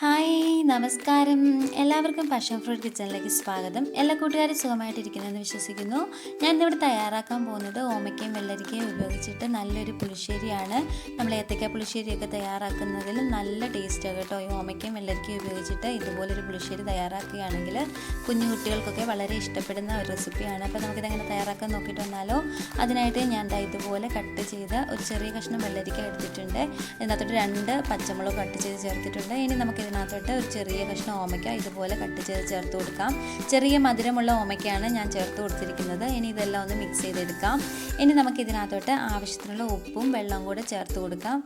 Hi. Hi നമസ്കാരം. എല്ലാവർക്കും passion fruit കിച്ചണിലേക്ക് സ്വാഗതം. എല്ലാ കൂട്ടുകാരും സുഖമായിട്ടിരിക്കുന്നെന്ന് വിശ്വസിക്കുന്നു. ഞാൻ ഇന്നിവിടെ തയ്യാറാക്കാൻ പോകുന്നത് ഓമയ്ക്കയും വെള്ളരിക്കയും ഉപയോഗിച്ചിട്ട് നല്ലൊരു പുളിശ്ശേരിയാണ്. നമ്മൾ ഏത്തക്ക പുളിശ്ശേരിയൊക്കെ തയ്യാറാക്കുന്നതിൽ നല്ല ടേസ്റ്റാണ് കേട്ടോ. ഈ ഓമയ്ക്കയും വെള്ളരിക്കയും ഉപയോഗിച്ചിട്ട് ഇതുപോലൊരു പുളിശ്ശേരി തയ്യാറാക്കുകയാണെങ്കിൽ കുഞ്ഞു കുട്ടികൾക്കൊക്കെ വളരെ ഇഷ്ടപ്പെടുന്ന ഒരു റെസിപ്പിയാണ് അപ്പോൾ നമുക്കിതെങ്ങനെ തയ്യാറാക്കാൻ നോക്കിയിട്ട് വന്നാലോ? അതിനായിട്ട് ഞാൻ ഇതുപോലെ കട്ട് ചെയ്ത് ഒരു ചെറിയ കഷ്ണം വെള്ളരിക്ക എടുത്തിട്ടുണ്ട്. ഇതിനകത്തോട്ട് രണ്ട് പച്ചമുളക് കട്ട് ചെയ്ത് ചേർത്തിട്ടുണ്ട്. ഇനി നമുക്ക് ഇതിനകത്തോട്ട് ഒരു ചെറിയ കഷ്ണം ഓമയ്ക്ക ഇതുപോലെ കട്ട് ചെയ്ത് ചേർത്ത് കൊടുക്കാം. ചെറിയ മധുരമുള്ള ഓമയ്ക്കാണ് ഞാൻ ചേർത്ത് കൊടുത്തിരിക്കുന്നത്. ഇനി ഇതെല്ലാം ഒന്ന് മിക്സ് ചെയ്തെടുക്കാം. ഇനി നമുക്ക് ഇതിനകത്തോട്ട് ആവശ്യത്തിനുള്ള ഉപ്പും വെള്ളവും കൂടെ ചേർത്ത് കൊടുക്കാം.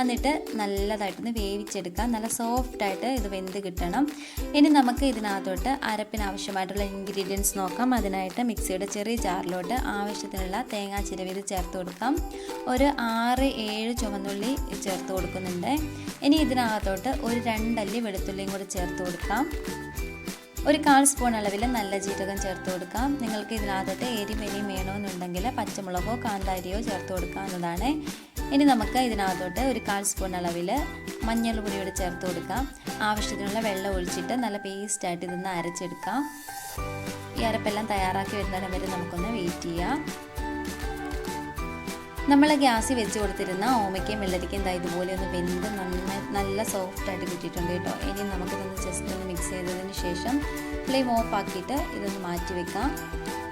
എന്നിട്ട് നല്ലതായിട്ടൊന്ന് വേവിച്ചെടുക്കാം. നല്ല സോഫ്റ്റായിട്ട് ഇത് വെന്ത് കിട്ടണം. ഇനി നമുക്ക് ഇതിനകത്തോട്ട് അരപ്പിന് ആവശ്യമായിട്ടുള്ള ഇൻഗ്രീഡിയൻസ് നോക്കാം. അതിനായിട്ട് മിക്സിയുടെ ചെറിയ ജാറിലോട്ട് ആവശ്യത്തിനുള്ള തേങ്ങാ ചിരവിത് ചേർത്ത് കൊടുക്കാം. ഒരു ആറ് ഏഴ് ചുവന്നുള്ളി ചേർത്ത് കൊടുക്കുന്നുണ്ട്. ഇനി ഇതിനകത്തോട്ട് ഒരു രണ്ടല്ലി വെളുത്തുള്ളിയും കൂടി ചേർത്ത് കൊടുക്കാം. ഒരു കാൽ സ്പൂൺ അളവിൽ നല്ല ജീരകം ചേർത്ത് കൊടുക്കാം. നിങ്ങൾക്ക് ഇതിനകത്തോട്ട് എരിവെനിയും വേണമെന്നുണ്ടെങ്കിൽ പച്ചമുളകോ കാന്താരിയോ ചേർത്ത് കൊടുക്കാവുന്നതാണ് ഇനി നമുക്ക് ഇതിനകത്തോട്ട് ഒരു കാൽ സ്പൂൺ അളവിൽ മഞ്ഞൾ പൊടിയോട് ചേർത്ത് കൊടുക്കാം. ആവശ്യത്തിനുള്ള വെള്ളം ഒഴിച്ചിട്ട് നല്ല പേസ്റ്റായിട്ട് ഇതൊന്ന് അരച്ചെടുക്കാം. ഈ അരപ്പെല്ലാം തയ്യാറാക്കി വരുന്നതിന് വരെ നമുക്കൊന്ന് വെയിറ്റ് ചെയ്യാം. നമ്മൾ ഗ്യാസിൽ വെച്ച് കൊടുത്തിരുന്ന ഓമയ്ക്കയും വെള്ളരിക്കയും എന്താ ഇതുപോലെ ഒന്ന് വെന്ത് നന്നായി നല്ല സോഫ്റ്റായിട്ട് കിട്ടിയിട്ടുണ്ട് കേട്ടോ. ഇനി നമുക്കിതൊന്ന് ജസ്റ്റ് ഒന്ന് മിക്സ് ചെയ്തതിന് ശേഷം ഫ്ലെയിം ഓഫ് ആക്കിയിട്ട് ഇതൊന്ന് മാറ്റി വെക്കാം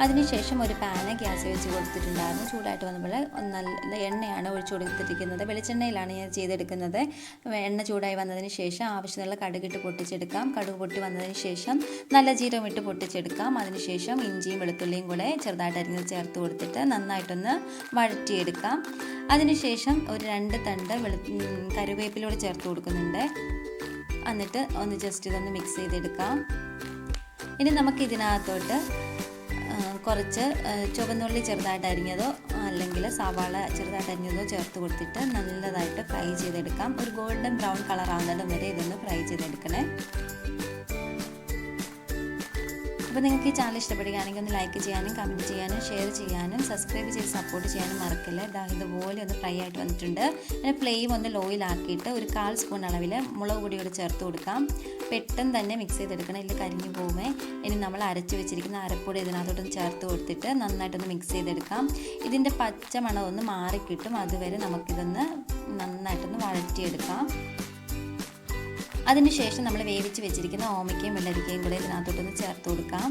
അതിനുശേഷം ഒരു പാന് ഗ്യാസ് വെച്ച് കൊടുത്തിട്ടുണ്ടായിരുന്നു. ചൂടായിട്ട് വന്നപ്പോൾ നല്ല എണ്ണയാണ് ഒഴിച്ചു കൊടുത്തിരിക്കുന്നത് വെളിച്ചെണ്ണയിലാണ് ഞാൻ ചെയ്തെടുക്കുന്നത്. എണ്ണ ചൂടായി വന്നതിന് ശേഷം ആവശ്യത്തിനുള്ള കടുകിട്ട് പൊട്ടിച്ചെടുക്കാം. കടുക് പൊട്ടി വന്നതിന് ശേഷം നല്ല ജീരകം ഇട്ട് പൊട്ടിച്ചെടുക്കാം. അതിനുശേഷം ഇഞ്ചിയും വെളുത്തുള്ളിയും കൂടെ ചെറുതായിട്ട് അരിഞ്ഞ് ചേർത്ത് കൊടുത്തിട്ട് നന്നായിട്ടൊന്ന് വഴറ്റിയെടുക്കാം. അതിനുശേഷം ഒരു രണ്ട് തണ്ട് വെളു കറിവേപ്പിലൂടെ ചേർത്ത് കൊടുക്കുന്നുണ്ട്. എന്നിട്ട് ഒന്ന് ജസ്റ്റ് ഇതൊന്ന് മിക്സ് ചെയ്തെടുക്കാം. ഇനി നമുക്ക് ഇതിനകത്തോട്ട് കുറച്ച് ചുവന്നുള്ളി ചെറുതായിട്ട് അരിഞ്ഞതോ അല്ലെങ്കിൽ സവാള ചെറുതായിട്ട് അരിഞ്ഞതോ ചേർത്ത് കൊടുത്തിട്ട് നല്ലതായിട്ട് ഫ്രൈ ചെയ്തെടുക്കാം. ഒരു ഗോൾഡൻ ബ്രൗൺ കളർ ആകുന്നതും വരെ ഇതൊന്ന് ഫ്രൈ ചെയ്തെടുക്കണേ. അപ്പോൾ നിങ്ങൾക്ക് ഈ ചാനൽ ഇഷ്ടപ്പെടുകയാണെങ്കിൽ ഒന്ന് ലൈക്ക് ചെയ്യാനും കമന്റ് ചെയ്യാനും ഷെയർ ചെയ്യാനും സബ്സ്ക്രൈബ് ചെയ്ത് സപ്പോർട്ട് ചെയ്യാനും മറക്കില്ല? ഇതാ ഇതുപോലെ ഒന്ന് ഫ്രൈ ആയിട്ട് വന്നിട്ടുണ്ട്. പിന്നെ ഫ്ലെയിം ഒന്ന് ലോയിലാക്കിയിട്ട് ഒരു കാൽ സ്പൂൺ അളവിൽ മുളക് പൊടിയോട് ചേർത്ത് കൊടുക്കാം. പെട്ടെന്ന് തന്നെ മിക്സ് ചെയ്തെടുക്കണം. ഇല്ല കരിഞ്ഞു പോകുമേ ഇനി നമ്മൾ അരച്ച് വെച്ചിരിക്കുന്ന അരപ്പൊടി ഇതിനകത്തോട്ടൊന്ന് ചേർത്ത് കൊടുത്തിട്ട് നന്നായിട്ടൊന്ന് മിക്സ് ചെയ്തെടുക്കാം. ഇതിന്റെ പച്ച മണമൊന്ന് മാറിക്കിട്ടും. അതുവരെ നമുക്കിതൊന്ന് നന്നായിട്ടൊന്ന് വഴറ്റിയെടുക്കാം. അതിനുശേഷം നമ്മൾ വേവിച്ച് വെച്ചിരിക്കുന്ന ഓമയ്ക്കയും വെള്ളരിക്കയും കൂടെ ഇതിനകത്തോട്ടൊന്ന് ചേർത്ത് കൊടുക്കാം.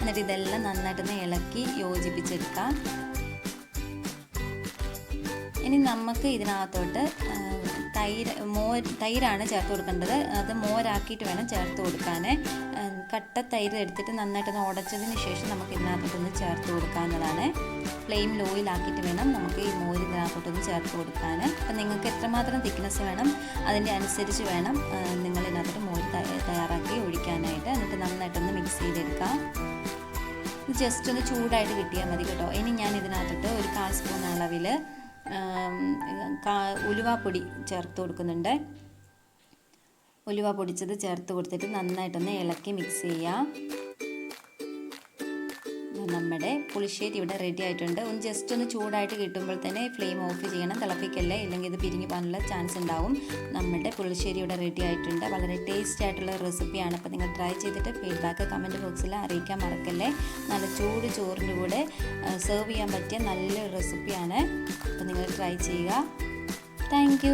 എന്നിട്ട് ഇതെല്ലാം നന്നായിട്ടൊന്ന് ഇളക്കി യോജിപ്പിച്ചെടുക്കാം. ഇനി നമുക്ക് ഇതിനകത്തോട്ട് തൈര് മോർ തൈരാണ് ചേർത്ത് കൊടുക്കേണ്ടത്. അത് മോരാക്കിയിട്ട് വേണം ചേർത്ത് കൊടുക്കാൻ കട്ട തൈര് എടുത്തിട്ട് നന്നായിട്ടൊന്ന് ഉടച്ചതിന് ശേഷം നമുക്ക് ഇതിനകത്തോട്ടൊന്ന് ചേർത്ത് കൊടുക്കാവുന്നതാണ് ഫ്ലെയിം ലോയിലാക്കിയിട്ട് വേണം നമുക്ക് ഈ മോര് ഇതിനകത്തോട്ടൊന്ന് ചേർത്ത് കൊടുക്കാൻ അപ്പം നിങ്ങൾക്ക് എത്രമാത്രം തിക്നെസ് വേണം അതിന്റെ അനുസരിച്ച് വേണം നിങ്ങൾ ഇതിനകത്തോട്ട് മോര് തയ്യാറാക്കി ഒഴിക്കാനായിട്ട്. എന്നിട്ട് നന്നായിട്ടൊന്ന് മിക്സ് ചെയ്തെടുക്കാം. ജസ്റ്റ് ഒന്ന് ചൂടായിട്ട് കിട്ടിയാൽ മതി കേട്ടോ. ഇനി ഞാൻ ഇതിനകത്തോട്ട് ഒരു കാൽ സ്പൂൺ അളവിൽ ഉലുവാപ്പൊടി ചേർത്ത് കൊടുക്കുന്നുണ്ട്. ഉലുവ പൊടിച്ചത് ചേർത്ത് കൊടുത്തിട്ട് നന്നായിട്ടൊന്ന് ഇളക്കി മിക്സ് ചെയ്യാം. നമ്മുടെ പുളിശ്ശേരി ഇവിടെ റെഡി ആയിട്ടുണ്ട്. ഒന്ന് ജസ്റ്റ് ഒന്ന് ചൂടായിട്ട് കിട്ടുമ്പോൾ തന്നെ ഫ്ലെയിം ഓഫ് ചെയ്യണം. തിളപ്പിക്കല്ലേ? ഇല്ലെങ്കിൽ ഇത് പിരിഞ്ഞു പോകാനുള്ള ചാൻസ് ഉണ്ടാവും. നമ്മുടെ പുളിശ്ശേരി ഇവിടെ റെഡി ആയിട്ടുണ്ട്. വളരെ ടേസ്റ്റി ആയിട്ടുള്ള റെസിപ്പിയാണ് അപ്പോൾ നിങ്ങൾ ട്രൈ ചെയ്തിട്ട് ഫീഡ്ബാക്ക് കമന്റ് ബോക്സിൽ അറിയിക്കാൻ മറക്കല്ലേ? നല്ല ചൂട് ചോറിന്റെ കൂടെ സെർവ് ചെയ്യാൻ പറ്റിയ നല്ലൊരു റെസിപ്പിയാണ് അപ്പോൾ നിങ്ങൾ ട്രൈ ചെയ്യുക. താങ്ക്